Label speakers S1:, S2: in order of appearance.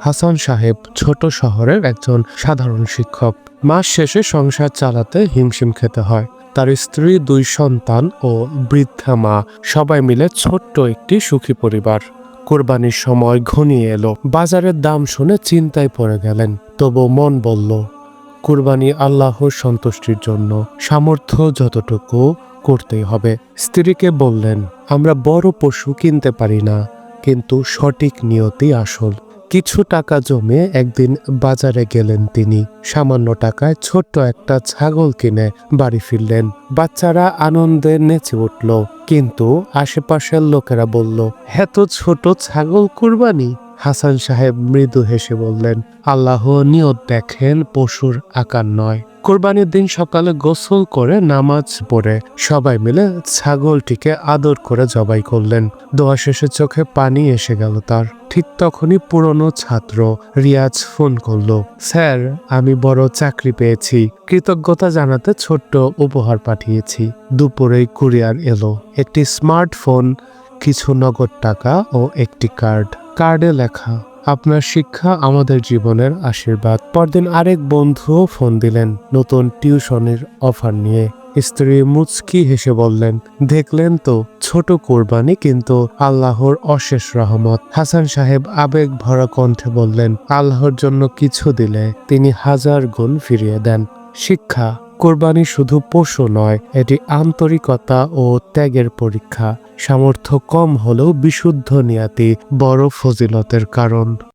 S1: হাসান সাহেব ছোট শহরের একজন সাধারণ শিক্ষক। মাস শেষে সংসার চালাতে হিমশিম খেতে হয়। তার স্ত্রী, দুই সন্তান ও বৃদ্ধা মা সবাই মিলে ছোট্ট একটি সুখী পরিবার। কোরবানির সময় ঘনিয়ে এলো। বাজারের দাম শুনে চিন্তায় পড়ে গেলেন। তবু মন বলল, কুরবানি আল্লাহর সন্তুষ্টির জন্য সামর্থ্য যতটুকু করতেই হবে। স্ত্রীকে বললেন, আমরা বড় পশু কিনতে পারি না, কিন্তু সঠিক নিয়তি আসল। কিছু টাকা জমে একদিন বাজারে গেলেন তিনি। সামান্য টাকায় ছোট্ট একটা ছাগল কিনে বাড়ি ফিরলেন। বাচ্চারা আনন্দে নেচে উঠল। কিন্তু আশেপাশের লোকেরা বলল এত ছোট ছাগল কুরবানি! হাসান সাহেব মৃদু হেসে বললেন, আল্লাহ নিয়ত দেখেন, পশুর আকার নয়। কোরবানির দিন সকালে গোসল করে নামাজ পড়ে সবাই মিলে ছাগলটিকে আদর করে জবাই করলেন। দোয়া শেষে চোখে পানি এসে গেল তার। ঠিক তখনই পুরনো ছাত্র রিয়াজ ফোন করল, স্যার, আমি বড় চাকরি পেয়েছি। কৃতজ্ঞতা জানাতে ছোট্ট উপহার পাঠিয়েছি। দুপুরেই কুরিয়ার এলো। একটি স্মার্টফোন, কিছু নগদ টাকা ও একটি কার্ড। কার্ডে লেখা, আপনার শিক্ষা আমাদের জীবনের আশীর্বাদ। পরদিন আরেক বন্ধুও ফোন দিলেন নতুন টিউশনের অফার নিয়ে। স্ত্রী মুচকি হেসে বললেন, দেখলেন তো, ছোট কোরবানি কিন্তু আল্লাহর অশেষ রহমত। হাসান সাহেব আবেগ ভরা কণ্ঠে বললেন, আল্লাহর জন্য কিছু দিলে তিনি হাজার গুণ ফিরিয়ে দেন। শিক্ষা কোরবানি শুধু পশু নয়, এটি আন্তরিকতা ও ত্যাগের পরীক্ষা। সামর্থ্য কম হলেও বিশুদ্ধ নিয়াতি বড় ফজিলতের কারণ।